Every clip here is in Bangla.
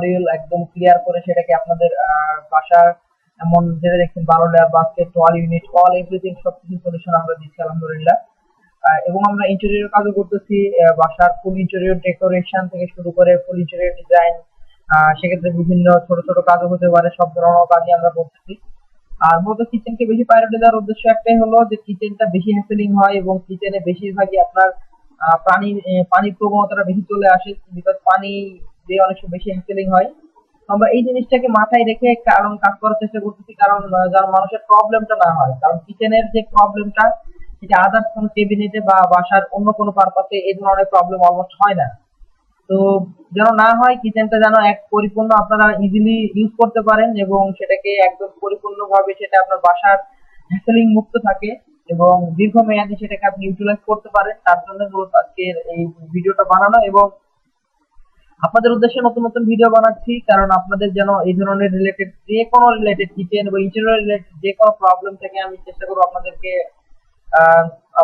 মডিউল একদম ক্লিয়ার করে সেটাকে আপনাদের বাসার এমন যেটা দেখছেন বারো layer basket wall unit all everything সবকিছু সলিউশন আমরা দিচ্ছি, আলহামদুলিল্লাহ। এবং আমরা ইন্টেরিয়র কাজও করতেছি বাসার ফুল ইন্টেরিয়র ডেকোরেশন থেকে শুরু করে ফুল ইন্টেরিয়র ডিজাইন সেক্ষেত্রে বিভিন্ন ছোট ছোট কাজও হতে পারে, সব ধরনের কাজই আমরা করতেছি। আর মূলত কিচেনকে বেশি প্রায়োরিটি দেওয়ার উদ্দেশ্য একটাই হলো যে কিচেনটা বেশি হ্যাসেলিং হয় এবং কিচেনে বেশিরভাগই আপনার পানি পানির প্রবণতাটা বেশি চলে আসে বিকজ পানি দিয়ে অনেক সময় বেশি হ্যাসেলিং হয়। আমরা এই জিনিসটাকে মাথায় রেখে কারণ কাজ করার চেষ্টা করতেছি, কারণ যেন মানুষের প্রবলেমটা না হয়। কারণ কিচেনের যে প্রবলেমটা সেটা আদার্স কোনো কেবিনেটে বা বাসার অন্য কোনো পারপাসে এই ধরনের প্রবলেম অলমোস্ট হয় না। তো যেন না হয় কিচেনটা যেন এক পরিপূর্ণ আপনারা ইজিলি ইউজ করতে পারেন এবং সেটাকে একদম পরিপূর্ণভাবে সেটা আপনার বাসার হ্যাসেলিং মুক্ত থাকে এবং দীর্ঘমেয়াদী সেটাকে আপনি ইউটিলাইজ করতে পারেন। তার জন্য আজকের এই ভিডিওটা বানানো এবং আপনাদের উদ্দেশ্যে নতুন নতুন ভিডিও বানাচ্ছি, কারণ আপনাদের যেন এই ধরনের রিলেটেড যে কোনো রিলেটেড কিচেন বা ইন্টেরিয়র রিলেটেড যে কোনো প্রবলেম থেকে আমি চেষ্টা করব আপনাদেরকে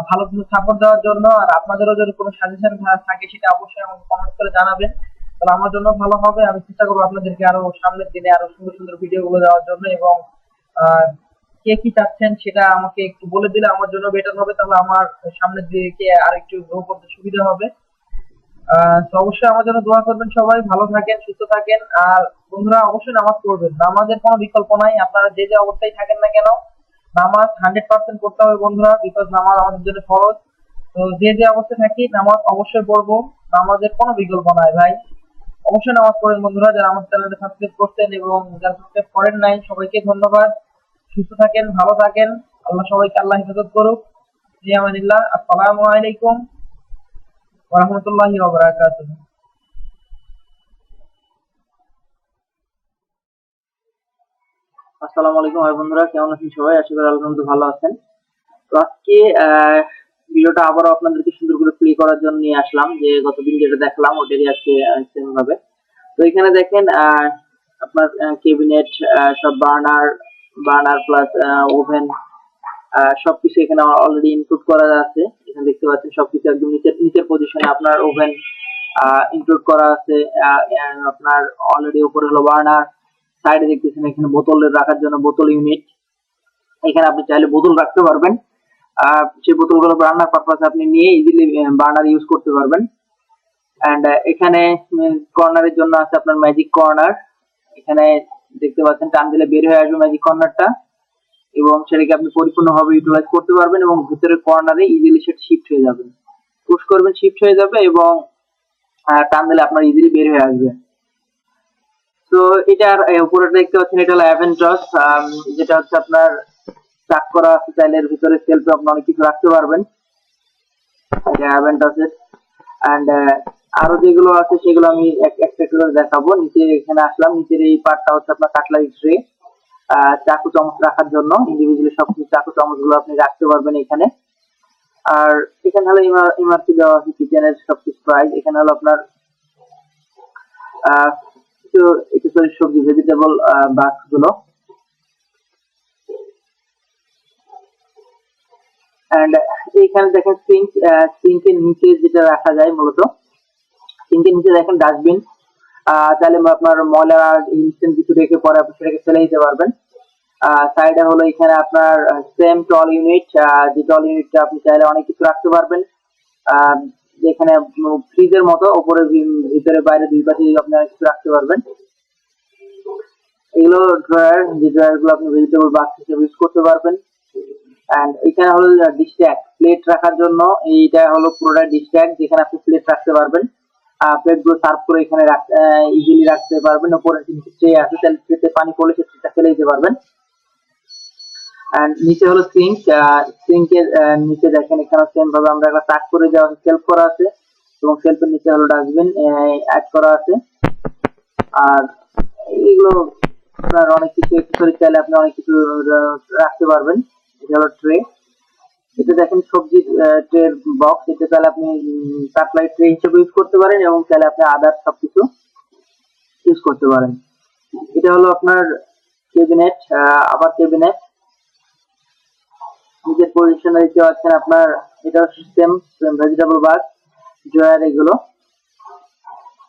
ভালো কিছু সাপোর্ট দেওয়ার জন্য। আর আপনাদেরও যদি কোনো সাজেশন থাকে সেটা অবশ্যই আমাকে কমেন্ট করে জানাবেন। তাহলে আমার জন্য ভালো হবে। আমি চেষ্টা করব আপনাদেরকে আরও সামনের দিনে আরও সুন্দর সুন্দর ভিডিও গুলো দেওয়ার জন্য এবং কে কি চাচ্ছেন সেটা আমাকে একটু বলে দিলে আমার জন্য বেটার হবে। তাহলে আমার সামনের দিকে আর একটু গ্রো করতে সুবিধা হবে। তো অবশ্যই আমার জন্য দোয়া করবেন সবাই, ভালো থাকেন, সুস্থ থাকেন। আর বন্ধুরা, অবশ্যই নামাজ পড়বেন। নামাজের কোনো বিকল্প নাই, আপনারা যে যে অবস্থায় থাকেন না কেন, নামাজ হান্ড্রেড পার্সেন্ট পড়তে হবে বন্ধুরা বিকজ নামাজ আমাদের জন্য ফরজ। তো যে যে অবস্থায় থাকি, নামাজ অবশ্যই পড়ব। নামাজের কোনো বিকল্প নাই ভাই। অবশ্যই নামাজ পড়েন বন্ধুরা, যারা আমার চ্যানেলটা সাবস্ক্রাইব করছেন এবং যারা সাবস্ক্রাইব করেন নাই, সবাইকে ধন্যবাদ। সুস্থ থাকেন, ভালো থাকেন। আল্লাহ সবাইকে আল্লাহ হেফাজত করুক। জি আমানিল্লাহ আসসালামু আলাইকুম। ওয়া রাহমাতুল্লাহি ওয়া বারাকাতুহু আসসালামু আলাইকুম ভাই বন্ধুরা, কেমন আছেন সবাই? আশা করি আলহামদুলিল্লাহ ভালো আছেন। তো আজকে ভিডিওটা আবারও আপনাদেরকে সুন্দর করে প্লে করার জন্য নিয়ে আসলাম, যে গতদিন যেটা দেখলাম, ওটারই আজকে সেম ভাবে। তো এখানে দেখেন আপনার কেবিনেট সব বার্নার বার্নার প্লাস ওভেন সবকিছু এখানে অলরেডি ইনক্লুড করা আছে। এখানে দেখতে পাচ্ছেন সবকিছু একদম নিচের নিচের পজিশনে আপনার ওভেন ইনক্লুড করা আছে আপনার অলরেডি উপরে হলো বার্নার সাইডে দেখতেছেন এখানে বোতল রাখার জন্য বোতল ইউনিট এখানে আপনি চাইলে বোতল রাখতে পারবেন। সেই বোতলগুলো রান্নার পারপাসে আপনি নিয়ে ইজিলি বার্নার ইউজ করতে পারবেন। এন্ড এখানে কর্নারের জন্য আছে আপনার ম্যাজিক কর্নার এখানে দেখতে পাচ্ছেন টান দিলে বের হয়ে আসবে ম্যাজিক কর্নারটা এবং সেটাকে আপনি পরিপূর্ণভাবে ইউটিলাইজ করতে পারবেন এবং ভিতরের কর্নারে ইজিলি সেটা শিফট হয়ে যাবে। পুশ করবেন শিফট হয়ে যাবে এবং টান দিলে আপনার ইজিলি বের হয়ে আসবে। তো এটার উপরে দেখতে পাচ্ছেন, এটা হলো অ্যাভেন্টস যেটা হচ্ছে আপনার চাক করা চাইলে এর ভিতরে সেলফে আপনি অনেক কিছু রাখতে পারবেন। এটা অ্যাভেন্টসের এন্ড আরও যেগুলো আছে সেগুলো আমি এক- একটা করে দেখাবো। নিচে এখানে আসলাম, নিচের এই পার্টটা হচ্ছে আপনার কাটলারি ট্রে চাকু চামচ রাখার জন্য। ইন্ডিভিজুয়ালি সব কিছু চাকু চামচগুলো আপনি রাখতে পারবেন এখানে। আর এখানে হলো এমআরপি দেওয়া আছে, কিচেনের সবকিছু প্রাইস এখানে হলো আপনার সবজি ভেজিটেবল বাক্সগুলো এন্ড এইখানে দেখেন সিঙ্ক সিঙ্কের নিচে যেটা রাখা যায় মূলত সিঙ্কের নিচে দেখেন ডাস্টবিন চাইলে আপনার ময়লা ইনস্ট্যান্ট কিছু রেখে পরে আপনি সেটাকে ফেলে দিতে পারবেন। সাইডে হলো এখানে আপনার সেম টল ইউনিট যে টল ইউনিটটা আপনি চাইলে অনেক কিছু রাখতে পারবেন। যেখানে ফ্রিজের মতো, ওপরে ভিতরে বাইরে দুই পাশে আপনি অনেক কিছু রাখতে পারবেন। এগুলো ড্রয়ার যে ড্রয়ারগুলো আপনি ভেজিটেবল বাক্স হিসেবে ইউজ করতে পারবেন। এন্ড এখানে হলো ডিস্ট্যাক প্লেট রাখার জন্য, এইটা হলো পুরোটা ডিস্ট্যাক যেখানে আপনি প্লেট রাখতে পারবেন। প্লেটগুলো সার্ভ করে এখানে ইজিলি রাখতে পারবেন। উপরে কিন্তু ট্রে আছে তাহলে ট্রেতে পানি পড়লে সেটা ফেলে দিতে পারবেন। নিচে হলো সিঙ্ক সিঙ্কের নিচে দেখেন এখানে সেম ভাবে আমরা একটা টাক করে দেওয়া সেলফ করা আছে। এবং সেলফের নিচে হলো ডাস্টবিন অ্যাড করা আছে। আর এইগুলো আপনার অনেক কিছু চাইলে আপনি অনেক কিছু রাখতে পারবেন। এটা হলো ট্রে এটা দেখেন সবজির ট্রের বক্স এটা চাইলে আপনি কাটলাই ট্রে হিসেবে ইউজ করতে পারেন এবং চাইলে আপনি আদার সবকিছু ইউজ করতে পারেন। এটা হলো আপনার কেবিনেট আবার কেবিনেট নিজের পজিশনে দিতে পারছেন আপনার, এটা সিস্টেম ভেজিটেবল বাগ জয়ার এগুলো।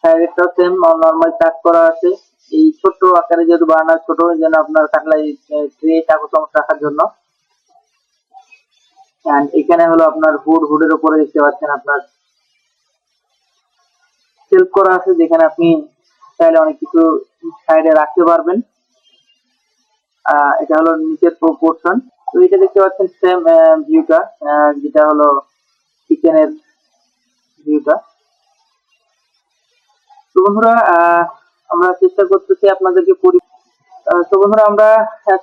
সাইডেরটাও সেম নর্মাল চাক করা আছে। এই ছোট আকারে যেহেতু বানানো ছোট যেন আপনার কাটলাই ট্রে চাকু চামচ রাখার জন্য। And এখানে হলো আপনার হুড, হুডের উপরে দেখতে পাচ্ছেন আপনার সেলফ করা আছে, যেখানে আপনি চাইলে অনেক কিছু সাইডে রাখতে পারবেন। এটা হলো নিচের পোর্শন তো এটা দেখতে পাচ্ছেন সেম ভিউটা যেটা হলো কিচেনের ভিউটা তো বন্ধুরা আমরা চেষ্টা করতেছি আপনাদেরকে তো বন্ধুরা আমরা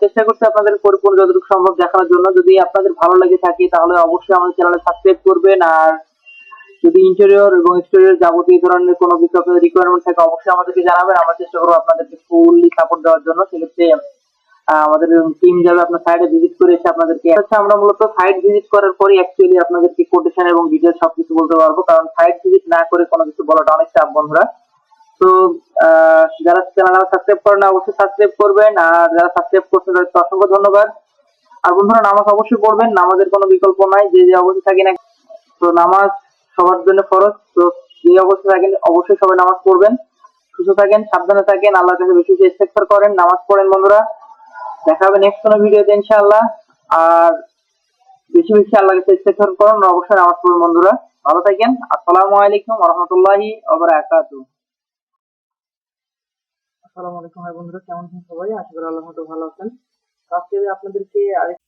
চেষ্টা করছি আপনাদের পরিপূর্ণ যতটুকু সম্ভব দেখানোর জন্য। যদি আপনাদের ভালো লেগে থাকে, তাহলে অবশ্যই আমাদের চ্যানেলে সাবস্ক্রাইব করবেন। আর যদি ইন্টেরিয়র এবং এক্সটেরিয়র যাবতীয় ধরনের কোনো কিছু রিকোয়ারমেন্ট থাকে, অবশ্যই আমাদেরকে জানাবেন। আমরা চেষ্টা করব আপনাদেরকে ফুললি সাপোর্ট দেওয়ার জন্য। সেক্ষেত্রে আমাদের টিম যাবে আপনার সাইডে ভিজিট করে এসে আপনাদেরকে আচ্ছা আমরা মূলত সাইট ভিজিট করার পরই অ্যাকচুয়ালি আপনাদেরকে কোটেশন এবং ডিটেলস সবকিছু বলতে পারব। কারণ সাইট ভিজিট না করে কোনো কিছু বলাটা অনেক চাপ বন্ধুরা। তো যারা চ্যানেল সাবস্ক্রাইব করেন অবশ্যই সাবস্ক্রাইব করবেন। আর যারা সাবস্ক্রাইব করছেন, তাদেরকে অসংখ্য ধন্যবাদ। আর বন্ধুরা, নামাজ অবশ্যই পড়বেন। নামাজের কোনো বিকল্প নাই, যে যে অবশ্যই থাকি না তো, নামাজ সবার জন্য ফরজ। তো যে অবস্থা থাকেন, অবশ্যই সবাই নামাজ পড়বেন। সুস্থ থাকেন, সাবধানে থাকেন। আল্লাহর কাছে বেশি বেশি ইস্তেগফার করেন। নামাজ পড়েন, বন্ধুরা। দেখা হবে নেক্সট কোনো ভিডিওতে ইনশাআল্লাহ। আর বেশি বেশি আল্লাহর কাছে ইস্তেগফার করুন। অবশ্যই নামাজ পড়ুন, বন্ধুরা। ভালো থাকেন। আসসালামু আলাইকুম ওয়া রাহমাতুল্লাহি ওয়া বারাকাতুহু। আসসালামু আলাইকুম ভাই বন্ধুরা, কেমন আছেন সবাই? আশা করি আল্লাহর মতো ভালো আছেন। আজকে আপনাদেরকে আরেক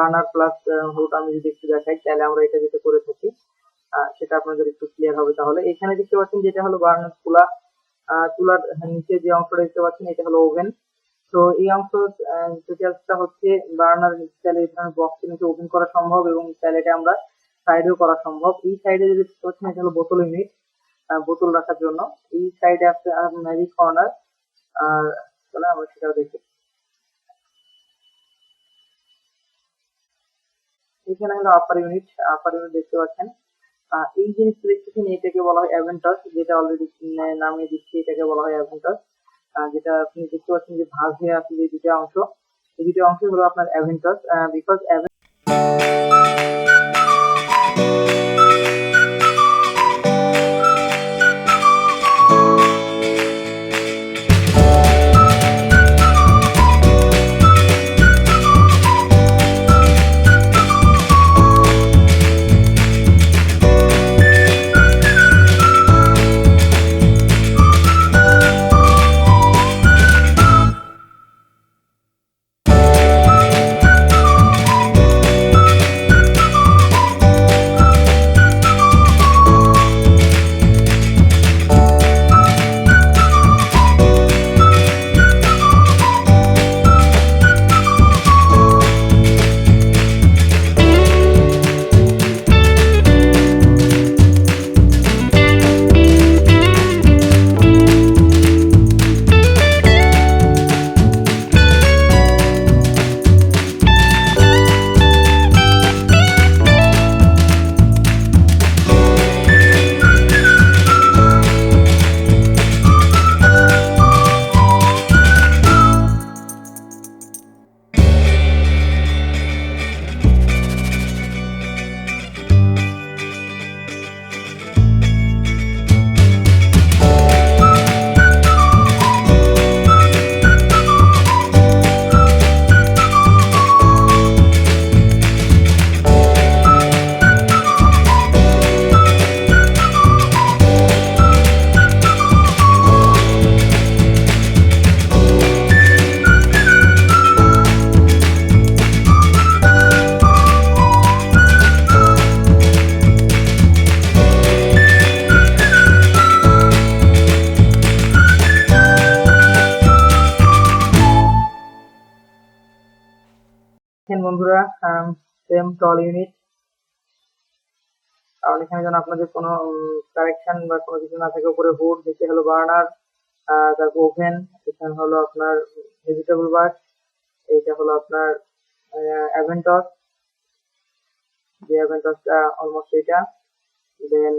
বার্নার প্লাস হুড আমি যদি একটু দেখাই, তাহলে আমরা এটা যেটা করে থাকি সেটা আপনাদের একটু ক্লিয়ার হবে তাহলে। এখানে দেখতে পাচ্ছেন যেটা হলো বার্নার চুলা চুলার নিচে যে অংশটা দেখতে পাচ্ছেন, এটা হলো ওভেন। তো এই অংশ ডিটেলসটা হচ্ছে বার্নার চাইলে এখানে বক্সের নিচে ওপেন করা সম্ভব এবং চাইলে এটা আমরা সাইডেও করা সম্ভব। এই সাইডে যদি পাচ্ছেন, এটা হলো বোতল ইউনিট বোতল রাখার জন্য। এই সাইডে আছে ম্যাজিক কর্নার আর, তাহলে আমরা সেটাও দেখি। এখানে হলো আপার ইউনিট আপার ইউনিট দেখতে পাচ্ছেন। এই জিনিসটা দেখতেছেন, এটাকে বলা হয় অ্যাভেন্টাস যেটা অলরেডি নামিয়ে দিচ্ছি, এটাকে বলা হয় অ্যাভেন্টাস যেটা আপনি দেখতে পাচ্ছেন যে ভাগ হয়ে আছে যে দুটো অংশ। এই দুটো অংশ হলো আপনার অ্যাভেন্টাস বিকজ দেখেন বন্ধুরা সেম টল ইউনিট কারণ এখানে যেন আপনাদের কোনো কারেকশন বা কোনো কিছু না থাকে, উপরে হুড নিচে হলো বার্নার তারপর ওভেন এখানে হলো আপনার ভেজিটেবল বাস এইটা হলো আপনার অ্যাভেন্টস যে অ্যাভেন্টসটা অলমোস্ট এটা দেন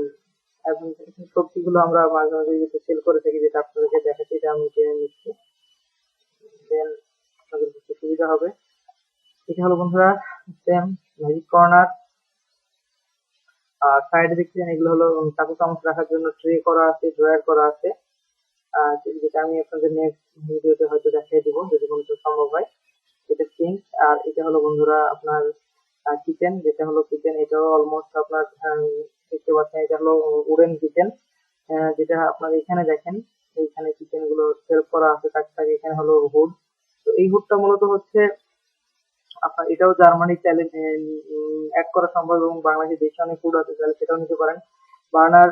সবজিগুলো আমরা মাঝে মাঝে যেটা সেল করে থাকি, যেটা আপনাদেরকে দেখাচ্ছি, এটা আমি কিনে নিচ্ছি দেন আপনাদের সুবিধা হবে। এটা হলো বন্ধুরা সেম ম্যাজিক কর্নার আর সাইডে দেখছেন এগুলো হলো চাকু চামচ রাখার জন্য ট্রে করা আছে ড্রয়ার করা আছে। যেটা আমি আপনাদের নেক্সট ভিডিওতে হয়তো দেখিয়ে দিব, যদি কোনো সম্ভব হয়। এটা সিঙ্ক আর এটা হলো বন্ধুরা আপনার কিচেন যেটা হলো কিচেন এটাও অলমোস্ট আপনার দেখতে পাচ্ছেন, এটা হলো উডেন কিচেন যেটা আপনার এখানে দেখেন এইখানে কিচেনগুলো সেলফ করা আছে, তার এখানে হলো হুড তো এই হুডটা মূলত হচ্ছে আপনার এটাও জার্মানি চাইলে এক করা সম্ভব এবং বাংলাদেশে দেশে অনেক ফুড আছে, তাহলে সেটাও নিতে পারেন। বার্নার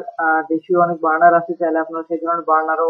দেশীয় অনেক বার্নার আছে চাইলে আপনার সেই ধরনের বার্নারও